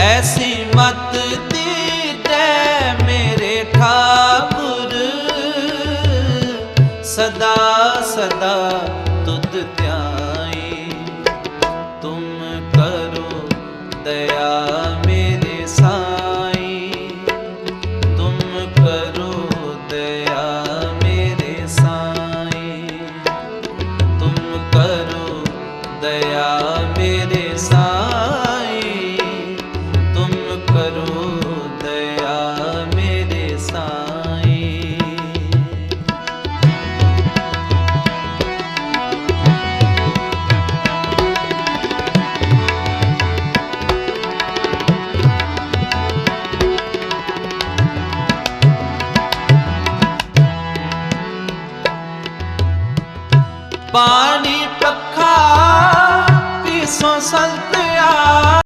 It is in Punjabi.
ਐਸੀ ਮਤ ਦੀਤੇ ਮੇਰੇ ਠਾਕੁਰ ਸਦਾ ਸਦਾ ਤੁਧ ਧਿਆਈ ਤੁਮ ਕਰੋ ਦਇਆ ਮੇਰੇ ਸਾਈ ਤੁਮ ਕਰੋ ਦਇਆ ਮੇਰੇ ਸਾਈ ਤੁਮ ਕਰੋ ਦਇਆ ਪਾਣੀ ਪੱਖਾ ਪੀਸੋ ਸੰਤਿਆ।